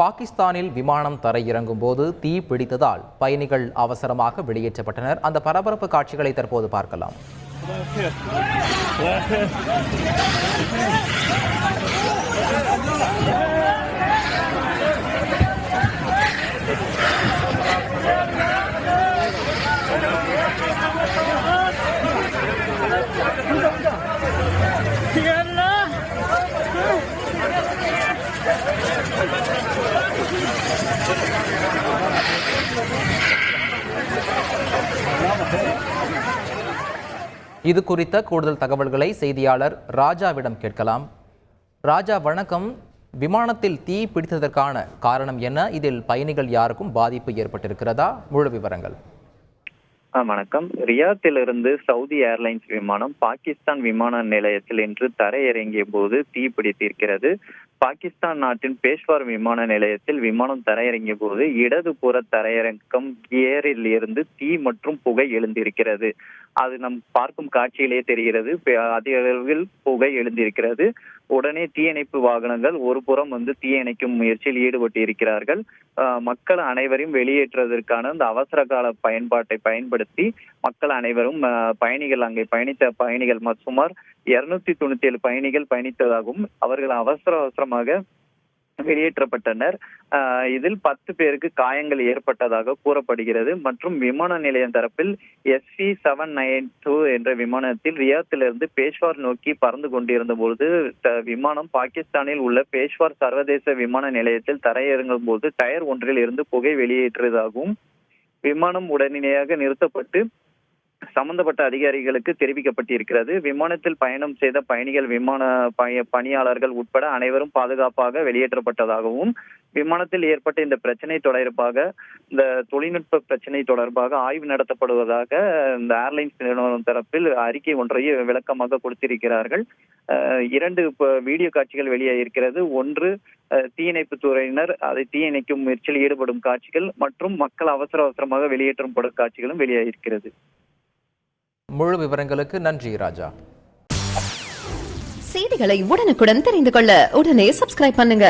பாகிஸ்தானில் விமானம் தரையிறங்கும் போது தீ பிடித்ததால் பயணிகள் அவசரமாக வெளியேற்றப்பட்டனர். அந்த பரபரப்பு காட்சிகளை தற்போது பார்க்கலாம். இது குறித்த கூடுதல் தகவல்களை செய்தியாளர் ராஜாவிடம் கேட்கலாம். ராஜா வணக்கம். விமானத்தில் தீ பிடித்ததற்கான காரணம் என்ன? இதில் பயணிகள் யாருக்கும் பாதிப்பு ஏற்பட்டிருக்கிறதா? முழு விவரங்கள். வணக்கம். ரியாத்திலிருந்து சவுதி ஏர்லைன்ஸ் விமானம் பாகிஸ்தான் விமான நிலையத்தில் இன்று தரையிறங்கிய போது தீ பிடித்திருக்கிறது. பாகிஸ்தான் நாட்டின் பேஷ்வார் விமான நிலையத்தில் விமானம் தரையிறங்கிய போது இடதுபுற தரையிறக்கம் கியரில் இருந்து தீ மற்றும் புகை எழுந்திருக்கிறது. அது நம் பார்க்கும் காட்சியிலேயே தெரிகிறது. அதிக அளவில் புகை எழுந்திருக்கிறது. உடனே தீயணைப்பு வாகனங்கள் ஒரு புறம் வந்து தீயணைக்கும் முயற்சியில் ஈடுபட்டு இருக்கிறார்கள் ஆஹ் மக்கள் அனைவரையும் வெளியேற்றுவதற்கான அந்த அவசர கால பயன்பாட்டை பயன்படுத்தி மக்கள் அனைவரும் பயணிகள் அங்கே பயணித்த பயணிகள் சுமார் இருநூத்தி தொண்ணூத்தி ஏழு பயணிகள் பயணித்ததாகவும் அவர்கள் அவசர அவசரமாக வெளியேற்றப்பட்டனர். இதில் பத்து பேருக்கு காயங்கள் ஏற்பட்டதாக கூறப்படுகிறது. மற்றும் விமான நிலையம் தரப்பில் எஸ்வி செவன் நைன் டூ என்ற விமானத்தில் ரியாத்திலிருந்து பேஷ்வார் நோக்கி பறந்து கொண்டிருந்த பொழுது விமானம் பாகிஸ்தானில் உள்ள பேஷ்வார் சர்வதேச விமான நிலையத்தில் தரையிறங்கும் போது டயர் ஒன்றில் இருந்து புகை வெளியேற்றியதாகவும் விமானம் உடனடியாக நிறுத்தப்பட்டு சம்பந்தப்பட்ட அதிகாரிகளுக்கு தெரிவிக்கப்பட்டிருக்கிறது. விமானத்தில் பயணம் செய்த பயணிகள் விமான பய- பணியாளர்கள் உட்பட அனைவரும் பாதுகாப்பாக வெளியேற்றப்பட்டதாகவும் விமானத்தில் ஏற்பட்ட இந்த பிரச்சனை தொடர்பாக இந்த தொழில்நுட்ப பிரச்சனை தொடர்பாக ஆய்வு நடத்தப்படுவதாக இந்த ஏர்லைன்ஸ் நிறுவனம் தரப்பில் அறிக்கை ஒன்றை விளக்கமாக கொடுத்திருக்கிறார்கள். இரண்டு வீடியோ காட்சிகள் வெளியாகிருக்கிறது ஒன்று தீயணைப்பு துறையினர் அதை தீயணைக்கும் முயற்சியில் ஈடுபடும் காட்சிகள் மற்றும் மக்கள் அவசர அவசரமாக வெளியேற்றப்படும் காட்சிகளும் வெளியாகியிருக்கிறது முழு விவரங்களுக்கு நன்றி ராஜா. செய்திகளை உடனுக்குடன் தெரிந்து கொள்ள உடனே சப்ஸ்கிரைப் பண்ணுங்க.